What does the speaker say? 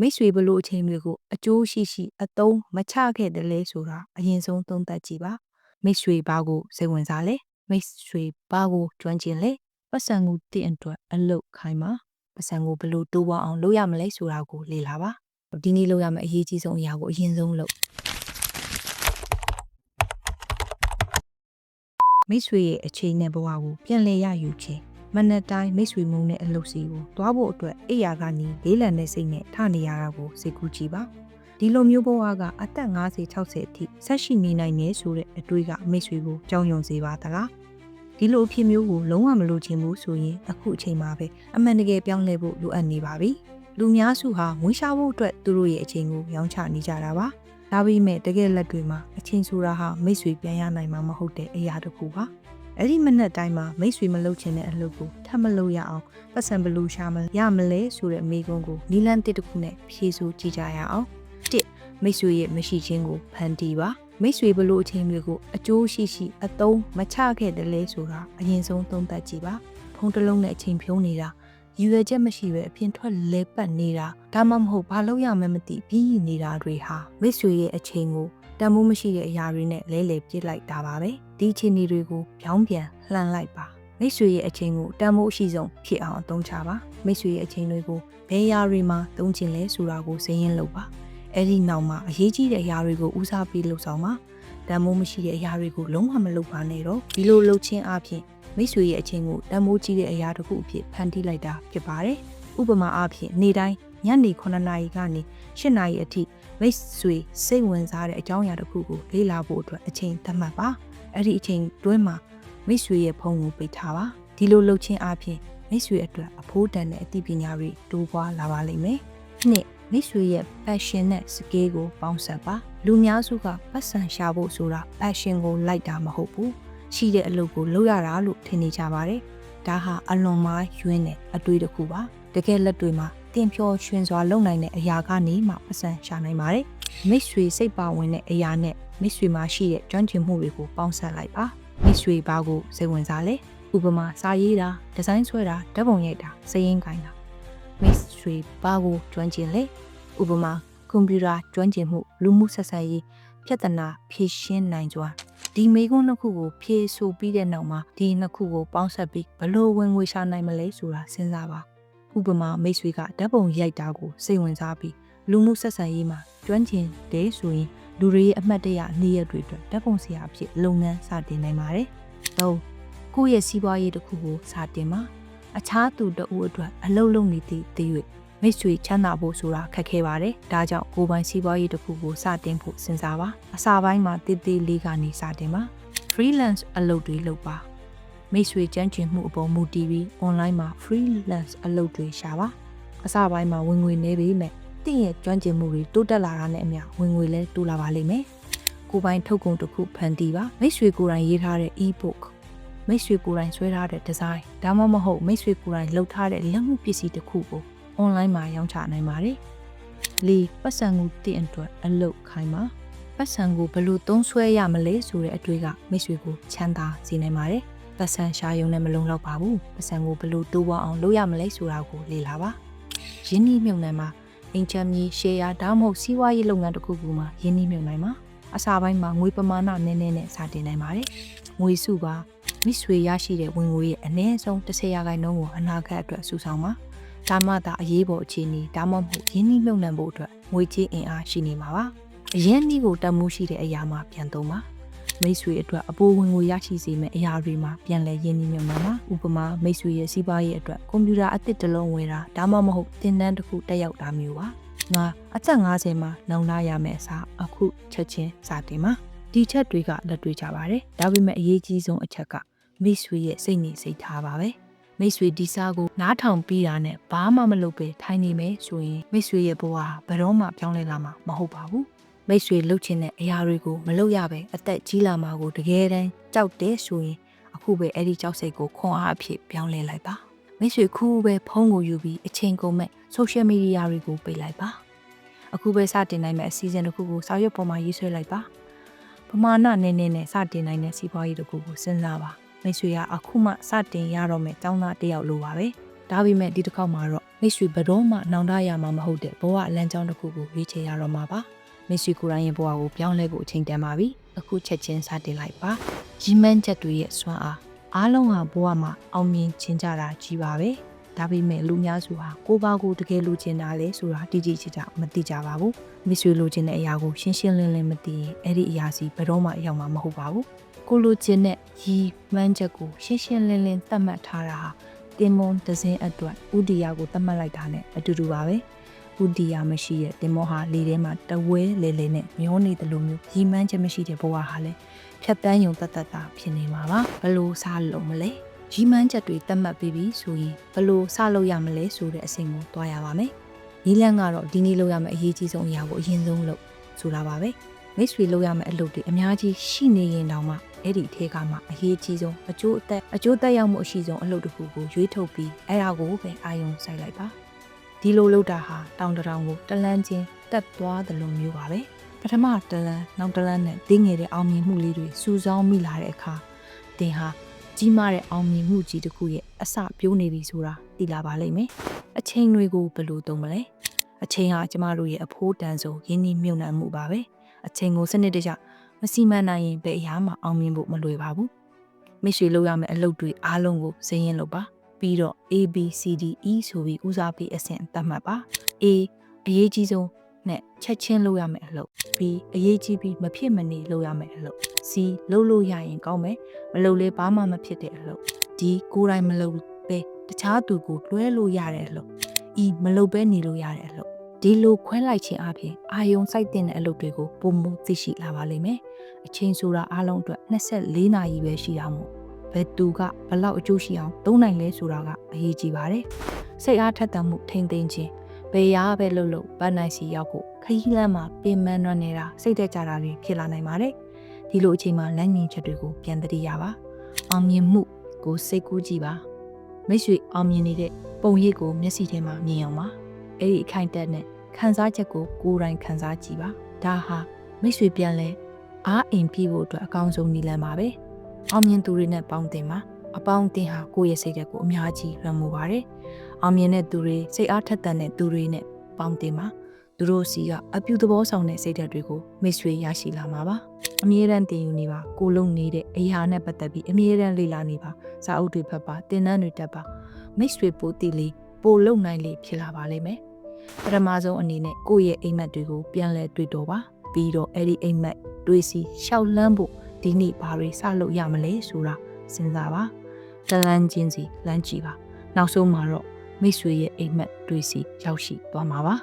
မိတ်ဆွေဘလို့အချိန်တွေကိုအကျိုးရှိရှိအသုံးမချခဲ့တယ်လဲဆိုတာအရင်ဆုံးသုံးသပ်ကြည့်ပါမိတ်ဆွေဘာကိုစိတ်ဝင်စားလဲမိတ်ဆွေဘာကိုကျွမ်းကျင်လဲပတ်စံကိုတင့်အတွက်အလုတ်ခိုင်းပါပတ်စံကိုဘလို့တိုးပွားအောင်လုပ်ရမလဲဆိုတာကိုလေ့လာပါဒီနေ့လုပ်ရမယ့်အရေးကြီးဆုံးအရာကိုအရင်ဆုံးလုပ်မိတ်ဆွေရဲ့အချိန်နဲ့ဘဝကိုပြန်လည်ရယူခြင်း မနက်တိုင်းမိတ်ဆွေမုံတဲ့အလုပ်စီကိုတွားဖို့အတွက်အိယာကနေလေးလံတဲ့စိတ်နဲ့ထနေရတာကိုစိတ်ကူးကြည့်ပါဒီလိုမျိုးဘဝကအသက်50 60အထိဆက်ရှိနေနိုင်နေဆိုတဲ့အတွေးကမိတ်ဆွေကိုကြောင်းယုံစေပါသလားဒီလိုအဖြစ်မျိုးကိုလုံးဝမလိုချင်ဘူးဆိုရင်အခုအချိန်မှာပဲအမှန်တကယ်ပြောင်းလဲဖို့လိုအပ်နေပါပြီလူများစုဟာငွေရှာဖို့အတွက်သူတို့ရဲ့အချိန်ကိုရောင်းချနေကြတာပါဒါပေမဲ့တကယ်လက်တွေမှာအချင်းဆိုတာဟာမိတ်ဆွေပြန်ရနိုင်မှာမဟုတ်တဲ့အရာတစ်ခုပါ အဲ့ဒီမနက်တိုင်းမှာမိတ်ဆွေမလုပ်ချင်တဲ့အလုပ်ကိုထပ်မလုပ်ရအောင်ပတ်စံဘလူရှာမရမလဲဆိုတဲ့မိကုန်းကိုနီလန်တစ်တစ်ခုနဲ့ဖြေဆိုကြည့်ကြရအောင်တစ်မိတ်ဆွေရဲ့မရှိခြင်းကိုဖန်တီးပါမိတ်ဆွေဘလို့အချိန်တွေကိုအကျိုးရှိရှိအသုံးမချခဲ့တယ်လဲဆိုတာအရင်ဆုံးသုံးသပ်ကြည့်ပါဖုန်းတစ်လုံးနဲ့အချိန်ဖြုံးနေတာရည်ရွယ်ချက်မရှိပဲအပြင်ထွက်လဲပတ်နေတာဒါမှမဟုတ်ဘာလို့ရမှန်းမသိပြီးနေတာတွေဟာမိတ်ဆွေရဲ့အချိန်ကို တန်မိုးမရှိတဲ့အရာတွေနဲ့လဲလှယ်ပစ်လိုက်တာပါပဲဒီအချိန်တွေကိုပြောင်းပြန်လှန်လိုက်ပါမိတ်ဆွေရဲ့အချိန်ကိုတန်မိုးအရှိဆုံးဖြစ်အောင်အသုံးချပါမိတ်ဆွေရဲ့အချိန်တွေကိုဘယ်ရာတွေမှာသုံးချင်လဲဆိုတာကိုစည်ရင်းလုပ်ပါအဲ့ဒီနောက်မှာအရေးကြီးတဲ့အရာတွေကိုဦးစားပေးလုပ်ဆောင်ပါတန်မိုးမရှိတဲ့အရာတွေကိုလုံးဝမလုပ်ပါနဲ့တော့ဒီလိုလုပ်ခြင်းအပြင်မိတ်ဆွေရဲ့အချိန်ကိုတန်မိုးကြီးတဲ့အရာတစ်ခုအဖြစ်ဖန်တီးလိုက်တာဖြစ်ပါတယ်ဥပမာအားဖြင့်နေ့တိုင်း ညနေ9နာရီကနေ10နာရီအထိမိတ်ဆွေစိတ်ဝင်စားတဲ့အကြောင်းအရာတစ်ခုကိုလေ့လာဖို့အတွက်အချိန်သတ်မှတ်ပါအဲ့ဒီအချိန်တွင်းမှာမိတ်ဆွေရဲ့ဖုန်းကိုပိတ်ထားပါဒီလိုလုပ်ခြင်းအပြင်မိတ်ဆွေအတွက်အဖိုးတန်တဲ့အသိပညာတွေတိုးပွားလာပါလိမ့်မယ်နှစ်မိတ်ဆွေရဲ့ passion နဲ့ skill ကိုပေါင်းစပ်ပါလူများစုကပတ်စံရှာဖို့ဆိုတာ passion ကိုလိုက်တာမဟုတ်ဘူးရှိတဲ့အလုပ်ကိုလုပ်ရတာလို့ထင်နေကြပါတယ်ဒါဟာအလွန်မားယွင်းတဲ့အတွေးတစ်ခုပါတကယ်လက်တွေမှာ တင်ဖြောရွှင်စွာလုပ်နိုင်တဲ့အရာကနေမှပတ်စံရှာနိုင်ပါတယ်မိတ်ဆွေစိတ်ပါဝင်တဲ့အရာနဲ့မိတ်ဆွေမှာရှိတဲ့ကျွမ်းကျင်မှုတွေကိုပေါင်းစပ်လိုက်ပါမိတ်ဆွေဘာကိုစိတ်ဝင်စားလဲဥပမာစာရေးတာဒီဇိုင်းဆွဲတာဓာတ်ပုံရိုက်တာစည်ရင်းကိုင်းတာမိတ်ဆွေဘာကိုကျွမ်းကျင်လဲဥပမာကွန်ပျူတာကျွမ်းကျင်မှုလူမှုဆက်ဆံရေးပြဿနာဖြေရှင်းနိုင်စွာဒီမေခွန်းနှစ်ခုကိုဖြေဆိုပြီးတဲ့နောက်မှာဒီနှစ်ခုကိုပေါင်းစပ်ပြီးဘလို့ဝင်ငွေရှာနိုင်မလဲဆိုတာစဉ်းစားပါ ဥပမာမိတ်ဆွေကဓာတ်ပုံရိုက်တာကိုစိတ်ဝင်စားပြီးလူမှုဆက်ဆံရေးမှာကျွမ်းကျင်တယ်ဆိုရင်လူတွေရဲ့အမှတ်တရနေ့ရက်တွေအတွက်ဓာတ်ပုံဆရာအဖြစ်လုပ်ငန်းစတင်နိုင်ပါတယ်။၃ကိုယ့်ရဲ့စီးပွားရေးတစ်ခုကိုစတင်ပါအခြားသူတဦးအတွက်အလုပ်လုပ်နေသည့်တည်၍မိတ်ဆွေချမ်းသာဖို့ဆိုတာခက်ခဲပါတယ်။ဒါကြောင့်ကိုယ်ပိုင်စီးပွားရေးတစ်ခုကိုစတင်ဖို့စဉ်းစားပါ။အစာပိုင်းမှာတည်တည်လေးကနေစတင်ပါ။ freelance အလုပ်တွေလုပ်ပါ။ မိတ်ဆွေကြမ်းကျင်မှုအပေါ်မူတည်ပြီး online မှာ freelance အလုပ်တွေရှာပါ။အစပိုင်းမှာဝင်ငွေနေပေမဲ့တင့်ရဲ့ကျွမ်းကျင်မှုတွေတိုးတက်လာတာနဲ့အမျှဝင်ငွေလည်းတိုးလာပါလိမ့်မယ်။ကိုယ်ပိုင်ထုတ်ကုန်တစ်ခုဖန်တီးပါ။မိတ်ဆွေကိုယ်တိုင်ရေးထားတဲ့ e-book မိတ်ဆွေကိုယ်တိုင်ဆွဲထားတဲ့ design ဒါမှမဟုတ်မိတ်ဆွေကိုယ်တိုင်လုပ်ထားတဲ့လက်မှုပစ္စည်းတစ်ခုကို online မှာရောင်းချနိုင်ပါတယ်။လေးပတ်စံကိုတင့်အတွက်အလုပ်ခိုင်းပါပတ်စံကိုဘယ်လိုသုံးဆွဲရမလဲဆိုတဲ့အတွေ့ကမိတ်ဆွေကိုချမ်းသာစေနိုင်ပါတယ်။ ပတ်စံရှာယုံနဲ့မလုံလောက်ပါဘူး။ပတ်စံကိုဘယ်လိုတိုးပွားအောင်လုပ်ရမလဲဆိုတာကိုလေ့လာပါ။ရင်းနှီးမြှုပ်နှံမှာအင်ချမ်းမြေရှယ်ယာဒါမှမဟုတ်စီးပွားရေးလုပ်ငန်းတစ်ခုခုမှာရင်းနှီးမြှုပ်နှံမှာအစာပိုင်းမှာငွေပမာဏနည်းနည်းနဲ့စတင်နိုင်ပါတယ်။ငွေစုပါမိဆွေရရှိတဲ့ဝင်ငွေရဲ့အနည်းဆုံး10ရာခိုင်နှုန်းကိုအနာဂတ်အတွက်စုဆောင်ပါဒါမှသာအရေးပေါ်အခြေအနေဒါမှမဟုတ်ရင်းနှီးမြှုပ်နှံဖို့အတွက်ငွေကြေးအင်အားရှိနေမှာပါအရင်နည်းကိုတတ်မှုရှိတဲ့အရာမှာပြန်သုံးပါ မိတ်ဆွေအတွက်အပိုးဝင်ကိုရရှိစေမယ့်အရာတွေမှာပြန်လည်ရင်းနှီးမြှုပ်နှံပါဥပမာမိတ်ဆွေရဲ့စီးပွားရေးအတွက်ကွန်ပျူတာအသစ်တစ်လုံးဝယ်တာဒါမှမဟုတ်သင်တန်းတစ်ခုတက်ရောက်တာမျိုးပါငါအသက်50မှာနောင်လာရမယ့်အစားအခုချက်ချင်းစတင်ပါဒီချက်တွေကလက်တွေ့ကြပါတယ်ဒါပေမဲ့အရေးကြီးဆုံးအချက်ကမိတ်ဆွေရဲ့စိတ်နေစိတ်ထားပါပဲမိတ်ဆွေဒီစားကိုနားထောင်ပြီးတာနဲ့ဘာမှမလုပ်ပဲထိုင်နေမယ်ဆိုရင်မိတ်ဆွေရဲ့ဘဝဘယ်တော့မှပြောင်းလဲလာမှာမဟုတ်ပါဘူး မိတ်ဆွေလှုပ်ချင်တဲ့အရာတွေကိုမလုပ်ရပဲအသက်ကြီးလာမှာကိုတကယ်တမ်းကြောက်တယ်ဆိုရင်အခုပဲအဲ့ဒီကြောက်စိတ်ကိုခွန်အားအဖြစ်ပြောင်းလဲလိုက်ပါမိတ်ဆွေခူးပဲဖုန်းကိုယူပြီးအချိန်ကုန်မဲ့ social media တွေကိုပိတ်လိုက်ပါအခုပဲစတင်နိုင်မဲ့အစီအစဉ်တစ်ခုကိုစာရွက်ပေါ်မှာရေးဆွဲလိုက်ပါပမာဏနည်းနည်းနဲ့စတင်နိုင်တဲ့စီးပွားရေးတစ်ခုကိုစဉ်းစားပါမိတ်ဆွေကအခုမှစတင်ရတော့မယ်ចောင်းသားတယောက်လိုပါပဲဒါပေမဲ့ဒီတစ်ခေါက်မှာတော့မိတ်ဆွေဘယ်တော့မှနောင်တရမှာမဟုတ်တဲ့ဘဝလမ်းကြောင်းတစ်ခုကိုရွေးချယ်ရတော့မှာပါ မိတ်ဆွေကိုယ်တိုင်ရဲ့ဘဝကိုပြောင်းလဲဖို့အချိန်တန်ပါပြီအခုချက်ချင်းစတင်လိုက်ပါရီမန်းချက်တွေရဲ့စွမ်းအားအားလုံးဟာဘဝမှာအောင်မြင်ခြင်းကြတာကြီးပါပဲဒါပေမဲ့လူများစုဟာကိုယ့်ဘာကိုတကယ်လိုချင်တာလဲဆိုတာတိတိကျကျမသိကြပါဘူးမိတ်ဆွေလိုချင်တဲ့အရာကိုရှင်းရှင်းလင်းလင်းမသိရင်အဲ့ဒီအရာစီဘယ်တော့မှရောက်မှာမဟုတ်ပါဘူးကိုလိုချင်တဲ့ရီမှန်းချက်ကိုရှင်းရှင်းလင်းလင်းသတ်မှတ်ထားတာဟာတင်မွန်ဒဇင်းအတွက်ဥဒီယာကိုသတ်မှတ်လိုက်တာနဲ့အတူတူပါပဲ ဥဒီယာမရှိတဲ့တင်မွန်ဟာလေထဲမှာတဝဲလေလေနဲ့မျောနေတယ်လို့မျိုးရီမှန်းချက်မရှိတဲ့ဘဝဟာလည်းဖြတ်တန်းယုံတတ်တတ်တာဖြစ်နေမှာပါဘလို့စားလုံးမလဲရီမှန်းချက်တွေသတ်မှတ်ပြီးပြီဆိုရင်ဘလို့စလုပ်ရမလဲဆိုတဲ့အဆင့်ကိုတွားရပါမယ်နီလန်းကတော့ဒီနေ့လုပ်ရမယ့်အရေးကြီးဆုံးအရာကိုအရင်ဆုံးလုပ်ဆိုတာပါပဲမိတ်ဆွေလုပ်ရမယ့်အလုပ်တွေအများကြီးရှိနေရင်တောင်မှအဲ့ဒီထဲကမှအရေးကြီးဆုံးအကျိုးအသက်အကျိုးသက်ရောက်မှုအရှိဆုံးအလုပ်တစ်ခုကိုရွေးထုတ်ပြီးအဲ့ဒါကိုပဲအာယုံစိုက်လိုက်ပါ ဒီလိုလုပ်တာဟာတောင်တထောင်ကိုတလန်းချင်းတက်သွားတယ်လို့မျိုးပါပဲပထမတလန်းနောက်တလန်းနဲ့တင်းငယ်တဲ့အောင်မြင်မှုလေးတွေစူးစောင်းမိလာတဲ့အခါတင်ဟာကြီးမားတဲ့အောင်မြင်မှုကြီးတစ်ခုရဲ့အစပြိုးနေပြီဆိုတာသိလာပါလိမ့်မယ်အချိန်တွေကိုဘယ်လိုသုံးမလဲအချိန်ဟာကျမတို့ရဲ့အဖိုးတန်ဆုံးရင်းနှီးမြှုပ်နှံမှုပါပဲအချိန်ကိုစနစ်တကျမစီမံနိုင်ရင်ဘယ်အရာမှအောင်မြင်ဖို့မလွယ်ပါဘူးမိတ်ဆွေလုပ်ရမယ့်အလုပ်တွေအားလုံးကိုစည်ရင်လုပ်ပါ ပြီးတော့ A B C D E ဆိုပြီးဦးစားပေးအဆင့်သတ်မှတ်ပါ A အရေးကြီးဆုံးနဲ့ချက်ချင်းလုပ်ရမယ့်အလုပ် B အရေးကြီးပြီးမဖြစ်မနေလုပ်ရမယ့်အလုပ် C လုပ်လို့ရရင်ကောင်းမယ်မလုပ်လဲဘာမှမဖြစ်တဲ့အလုပ် D ကိုယ်တိုင်မလုပ်ပဲတခြားသူကိုလွှဲလို့ရတဲ့အလုပ် E မလုပ်ပဲနေလို့ရတဲ့အလုပ်ဒီလိုခွဲလိုက်ခြင်းအပြင်အာယုံစိုက်တဲ့အလုပ်တွေကိုပုံမှုသိရှိလာပါလိမ့်မယ်အချိန်ဆိုတာအားလုံးအတွက်24နာရီပဲရှိတာမို့ ဘယ်သူကဘလောက်အကျိုးရှိအောင်သုံးနိုင်လဲဆိုတာကအရေးကြီးပါတယ်စိတ်အားထက်သန်မှုထိမ့်သိမ်းခြင်းဘယ်ရာပဲလို့လို့ဗတ်နိုင်စီရောက်ဖို့ခရီးလမ်းမှာပင်မနှွမ်းနေတာစိတ်သက်ကြတာတွေဖြစ်လာနိုင်ပါတယ်ဒီလိုအချိန်မှာလမ်းညင်ချက်တွေကိုပြန်တတိရပါအောင်မြင်မှုကိုစိတ်ကူးကြည့်ပါမိတ်ဆွေအောင်မြင်နေတဲ့ပုံရိပ်ကိုမျက်စိထဲမှာမြင်အောင်ပါအဲ့ဒီအခိုင်အတက်နဲ့ခံစားချက်ကိုကိုယ်တိုင်ခံစားကြည့်ပါဒါဟာမိတ်ဆွေပြန်လဲအားအင်ပြဖို့အတွက်အကောင်းဆုံးနည်းလမ်းပါပဲ အောင်မြင်သူတွေနဲ့ပေါင်းတင်ပါအပေါင်းအသင်းဟာကိုယ့်ရဲ့စိတ်ဓာတ်ကိုအများကြီးလွှမ်းမိုးပါတယ်အောင်မြင်တဲ့သူတွေစိတ်အားထက်သန်တဲ့သူတွေနဲ့ပေါင်းတင်ပါသူတို့စီကအပြူသဘောဆောင်တဲ့စိတ်ဓာတ်တွေကိုမိတ်ဆွေရရှိလာမှာပါအမြဲတမ်းတင်ယူနေပါကိုလုံးနေတဲ့အရာနဲ့ပတ်သက်ပြီးအမြဲတမ်းလေ့လာနေပါစာအုပ်တွေဖတ်ပါသင်တန်းတွေတက်ပါမိတ်ဆွေပိုတီလေးပိုလုံနိုင်လေဖြစ်လာပါလိမ့်မယ်ပထမဆုံးအနေနဲ့ကိုယ့်ရဲ့အိမ်မက်တွေကိုပြန်လဲတွေ့တော့ပါပြီးတော့အဲ့ဒီအိမ်မက်တွေးစီရှောက်လန်းဖို့ ဒီနေ့ဘာတွေစလုပ်ရမလဲဆိုတာစဉ်းစားပါတလန်းချင်းစီလမ်းကြည့်ပါနောက်ဆုံးမှာတော့မိတ်ဆွေရဲ့အိမ်မက်တွေးစီရောက်ရှိသွားမှာပါ